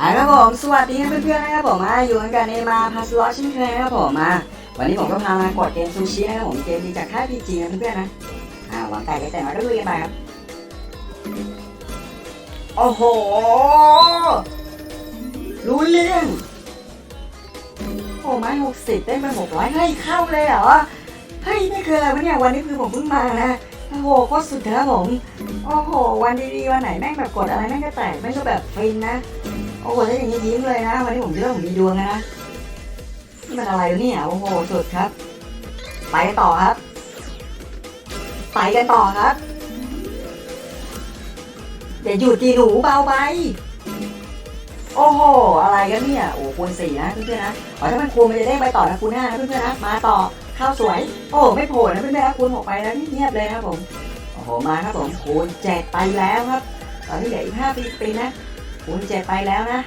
อะครับผมสวัสดีเพื่อนๆนะครับผมมาอยู่กันกับเนมาพาสลอชินเคยนะครับผมมาวันนี้ผมก็พามากดเกมซูชินะครับผมเกมดีจากค่ายพีจีนะเพื่อนๆนะอ่าหวังแต่ก็แต่มาก็ลุยกันไปครับโอ้โหรู้เรื่องโอ้ไม้หกสิบได้มาหกร้อยเฮ้ยเข้าเลยเหรอเฮ้ยนี่คืออะไรวะเนี่ยวันนี้คือผมเพิ่งมานะโอ้โหโคตรสุดนะครับผม โอ้โห วันดีๆ วันไหนแม่งแบบกดอะไรแม่งก็แตกแม่งก็แบบฟินนะ โอ้โหถ้าอย่างนี้ยิ้มเลยนะ วันนี้ผมคิดว่าผมมีดวงนะนี่มันอะไรเนี่ยโอ้โหสุดครับ ไปกันต่อครับ ไปกันต่อครับอย่าหยุดดีหนูเบาไป โอ้โห อะไรกันเนี่ย โอ้คูณสี่นะเพื่อนๆนะอ๋อถ้ามันคูณมันจะได้ไปต่อนะคูณห้านะเพื่อนๆนะมาต่อข้าวสวย โอ้ไม่โผล่นะเพื่อนๆนะคูณหกไปแล้วเงียบเลยนะครับผมโอ้โหมาครับผมคูณเจ็ดไปแล้วครับตอนนี้เหลืออีกห้าปีปีนะ คูณเจ็ดไปแล้วนะ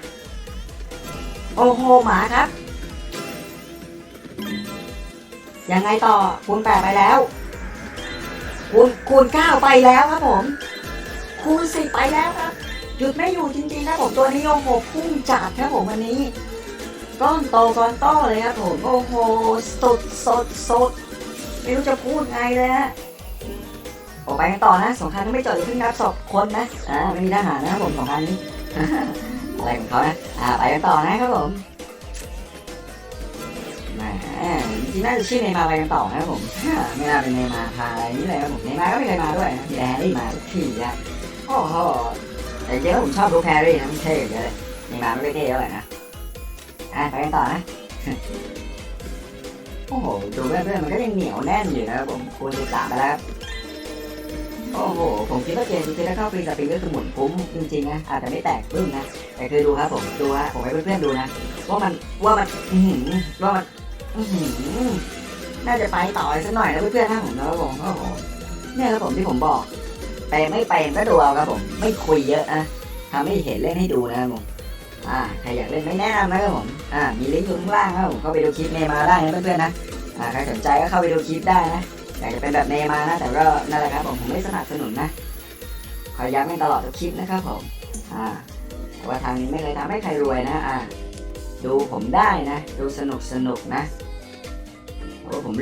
โอ้โหหมาครับ ยังไงต่อคูณแปดไปแล้วคูณคูณเก้าไปแล้วครับผมคูณสิบไปแล้วครับ หยุดไม่อยู่จริงๆครับผมตัวนี้โอ้โหพุ่งจัดครับผมวันนี้ก้อนโตก้อนโตเลยครับผมโอ้โหสดสดสดไม่รู้จะพูดไงเลยฮะออกไปกันต่อนะสงครามไม่จบอย่าเพิ่งนับศพคนนะอ่าไม่มีทหารนะครับผมสงครามนี้ อะไรของเขานะอ่าไปกันต่อนะครับผมแหมจริงๆน่าจะชื่อเนย์มาไปกันต่อนะครับผมไม่น่าเป็นเนยมาพาอะไรนี้เลยครับผมเนยมาก็ไม่เคยมาด้วยนะมีแต่แฮร์รี่มาทุกทีอะโอ้โหแต่เยอะผมชอบดูแฮร์รี่นะมันเท่เยอะเลยเนยมาไม่เท่เท่าไหร่นะอ่าไปกันต่อนะโอ้โหดูเพื่อนๆมันก็ยังเหนียวแน่นอยู่นะครับผมคูณสิบสามไปแล้ว โอ้โห ผมคิดว่าเกมคือถ้เข้าฟรีสปริงก็คือหมุนคุ้มจริงๆนะ อาจจะไม่แตกปึ้งนะ แต่คือดูครับผม ดูฮะ ผมให้เพื่อนๆดูนะ ว่ามัน ว่ามันอืว่ามันอืน่าจะไปต่ออีกสักหน่อยนะเพื่อนๆนะผมนะครับผมโอ้โหเนี่ยครับผมที่ผมบอกแต่ไม่เป็นก็ดูเอาครับผม ไม่คุยเยอะนะทำให้เห็นเล่นให้ดูนะครับผมอ่าใครอยากเล่นไม่แนะนำนะครับผมอ่ามีลิงก์อยู่ข้างล่างครับผมเข้าไปดูคลิปเนมาได้นะเพื่อนๆนะอ่าใครสนใจก็เข้าไปดูคลิปได้นะ อยากจะเป็นแบบเมมานะแต่ก็นั่นแหละครับผมผมไม่สนับสนุนนะคอยย้ำให้ตลอดทุกคลิปนะครับผมอ่าแต่ว่าทางนี้ไม่เคยทำให้ใครรวยนะอ่าดูผมได้นะ ดูสนุกสนุกนะเพราะผม